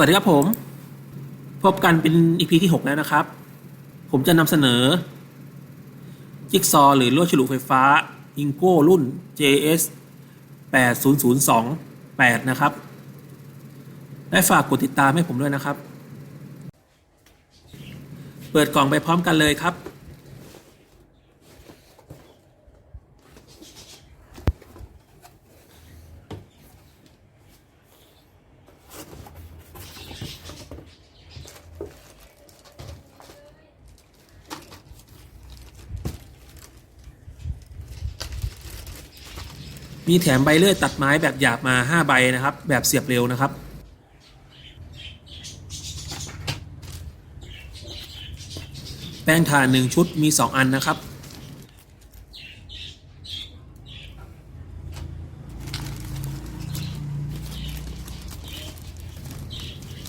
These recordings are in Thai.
สวัสดีครับผม พบกันเป็นอีพีที่ 6 แล้วนะครับ ผมจะนำเสนอ จิ๊กซอหรือลวดฉลุไฟฟ้าอิงโก้รุ่น JS 80028 นะครับ และฝากกดติดตามให้ผมด้วยนะครับ เปิดกล่องไปพร้อมกันเลยครับ มีแถมใบเลื่อยตัดไม้แบบหยาบมา 5 ใบนะครับ แบบเสียบเร็วนะครับ แป้งถ่าน 1 ชุดมี 2 อันนะครับ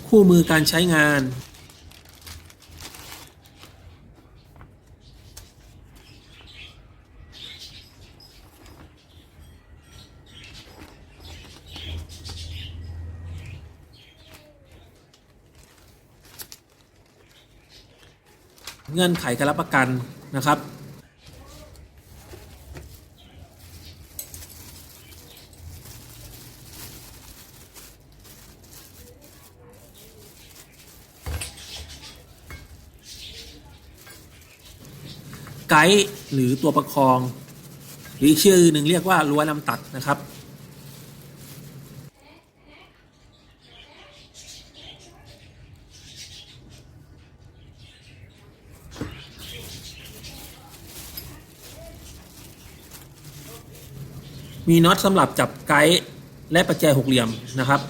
คู่มือการใช้งาน เงื่อนไขการรับประกันนะครับ ไกด์หรือตัวประคอง หรือชื่อหนึ่งเรียกว่ารั้วลำตัดนะครับ มีน็อตสำหรับจับไกด์และประแจหกเหลี่ยมนะครับ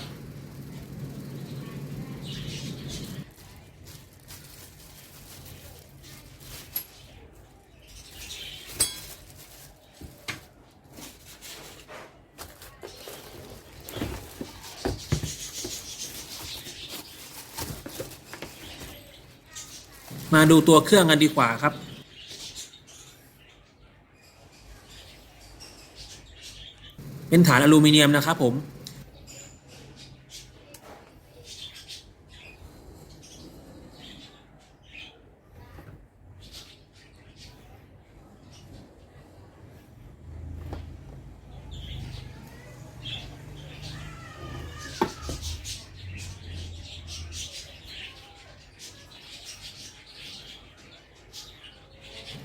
มาดูตัวเครื่องกันดีกว่าครับ เป็นฐานอลูมิเนียมนะครับผม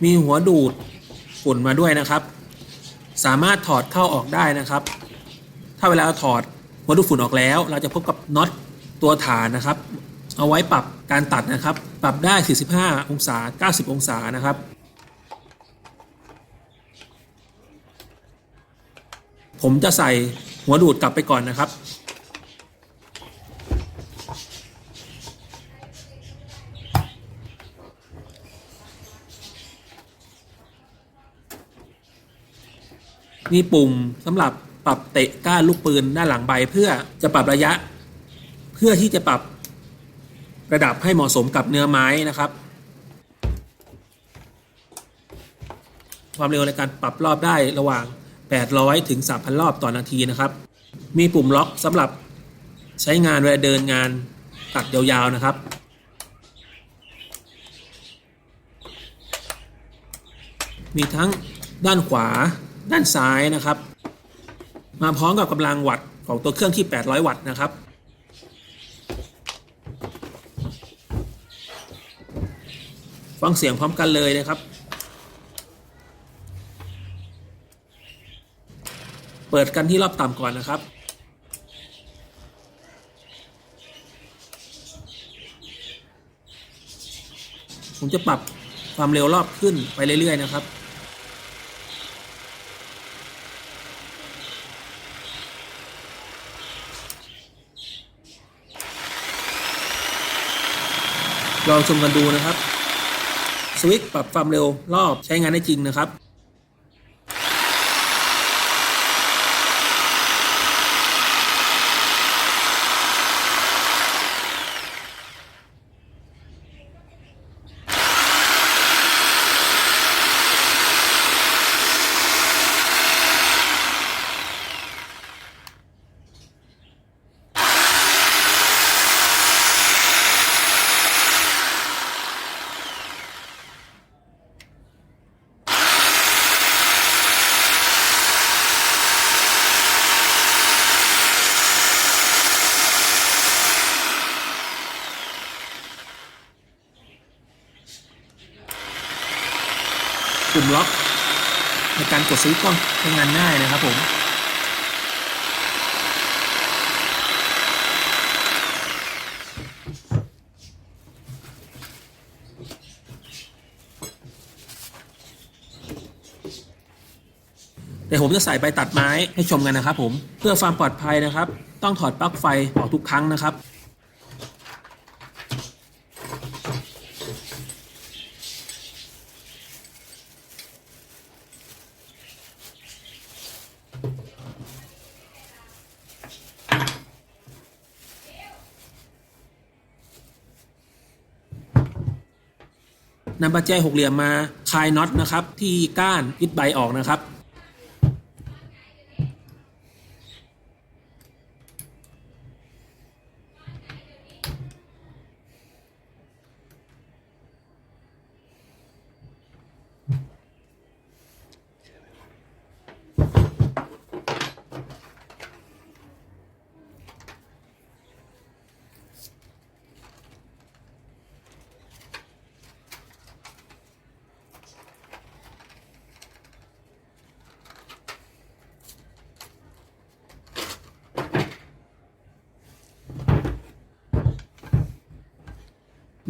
มีหัวดูดฝุ่นมาด้วยนะครับ สามารถถอดเข้าออกได้นะครับ ถ้าเวลาเราถอดหัวดูดฝุ่นออกแล้ว เราจะพบกับน็อตตัวฐานนะครับ เอาไว้ปรับการตัดนะครับ ปรับได้ 45 องศา 90 องศานะครับ ผมจะใส่หัวดูดกลับไปก่อนนะครับ มีปุ่มสำหรับปรับเตะก้านลูกปืนด้านหลังใบเพื่อจะปรับระยะ เพื่อที่จะปรับระดับให้เหมาะสมกับเนื้อไม้นะครับ ความเร็วในการปรับรอบได้ระหว่าง 800 ถึง 3,000 รอบต่อนาทีนะครับ มีปุ่มล็อกสำหรับใช้งานเวลาเดินงานตัดยาวๆนะครับมีทั้งด้านขวา ด้านซ้ายนะครับ มาพร้อมกับกำลังวัตต์ของตัวเครื่องที่ 800 วัตต์นะครับ ฟังเสียงพร้อมกันเลยนะครับ เปิดกันที่รอบต่ำก่อนนะครับผมจะปรับความเร็วรอบขึ้นไปเรื่อย ๆ นะครับ ลองชมกันดูนะครับ สวิตช์ปรับความเร็วรอบใช้งานได้จริงนะครับ ปุ่มล็อก ในการกดสวิตช์ก็ใช้งานง่ายนะครับผมเดี๋ยวผมจะใส่ไปตัดไม้ให้ชมกันนะครับผมเพื่อความปลอดภัยนะครับ ต้องถอดปลั๊กไฟออกทุกครั้งนะครับ นำประแจหกเหลี่ยมมาคลายน็อตนะครับที่ก้านยึดใบออกนะครับ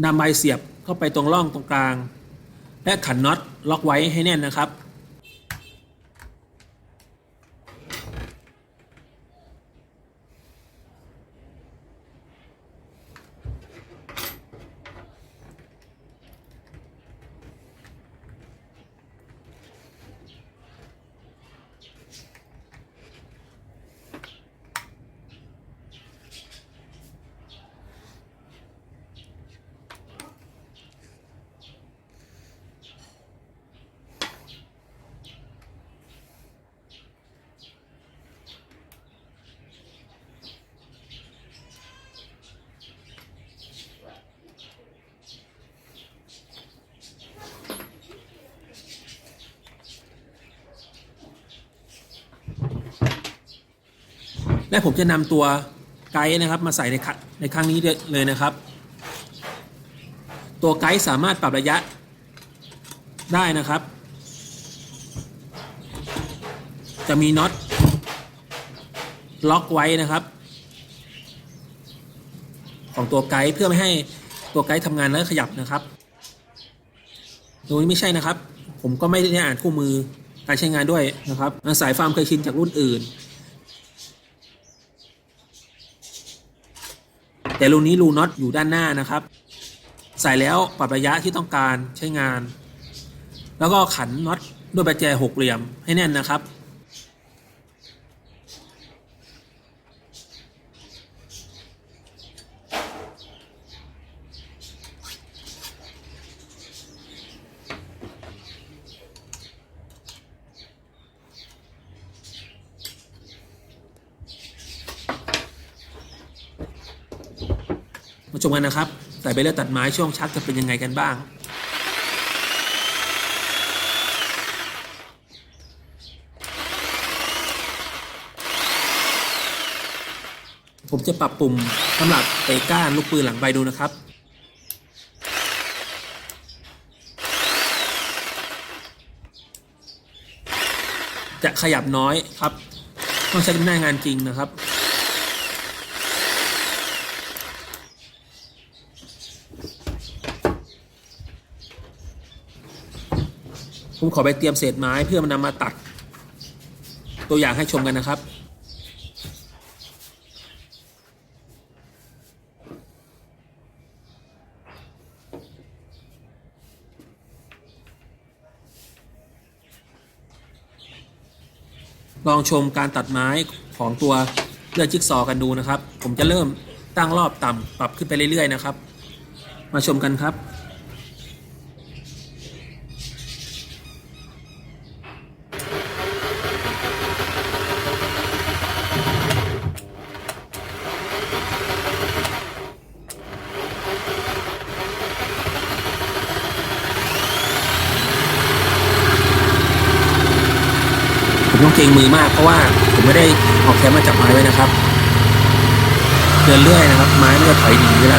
นำใบเสียบเข้าไปตรงร่องตรงกลาง และขันน็อตล็อกไว้ให้แน่นนะครับ และผมจะนำตัวไกด์นะครับมาใส่ในครัในครั้งนี้เลยนะครับ ตัวไกด์สามารถปรับระยะได้นะครับ จะมีน็อตล็อกไว้นะครับ ของตัวไกด์เพื่อไม่ให้ตัวไกด์ทำงานแล้วขยับนะครับโดยไม่ใช่นะครับ ผมก็ไม่ได้อ่านคู่มือการใช้งานด้วยนะครับอาศัยความเคยชินจากรุ่นอื่น แต่รูนี้รูน็อตอยู่ด้านหน้านะครับ ใส่แล้วปรับระยะที่ต้องการใช้งาน แล้วก็ขันน็อตด้วยประแจหกเหลี่ยมให้แน่นนะครับ มาชมกันนะครับใส่ไปเลือตัดไม้ช่วงชักจะเป็นยังไงกันบ้าง ผมจะปรับปุ่มสำหรับเตะก้านลูกปืนหลังใบดูนะครับจะขยับน้อยครับ ต้องใช้เป็นหน้างานจริงนะครับ ผมขอไปเตรียมเศษไม้เพื่อมานำมาตัด ตัวอย่างให้ชมกันนะครับลองชมการตัดไม้ของตัวเลือดจิ๊กซอกันดูนะครับ ผมจะเริ่มตั้งรอบต่ำปรับขึ้นไปเรื่อยๆนะครับ มาชมกันครับ ผ มือมากเพราะว่าผมไม่ได้ออกแคมมาจับไม้ไว้นะครับ เดินเรื่อยนะครับ ไม้มันจะถอยหนีเวลา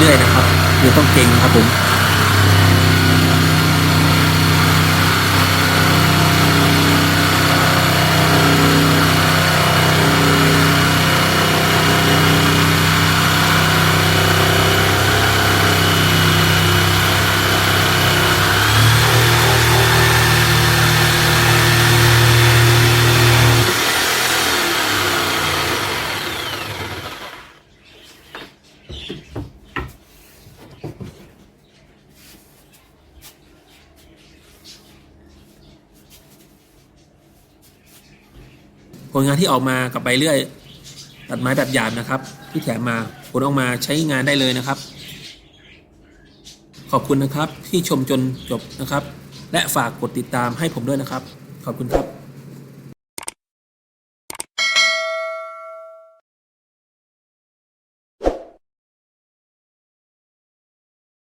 เรื่อยๆนะครับเดี๋ยวต้องเก่งนะครับผม ลงานที่ออกมากับใบเลื่อย ตัดไม้แบบหยาบนะครับ ที่แถมมาผลออกมาใช้งานได้เลยนะครับ ขอบคุณนะครับที่ชมจนจบนะครับ และฝากกดติดตามให้ผมด้วยนะครับ ขอบคุณครับ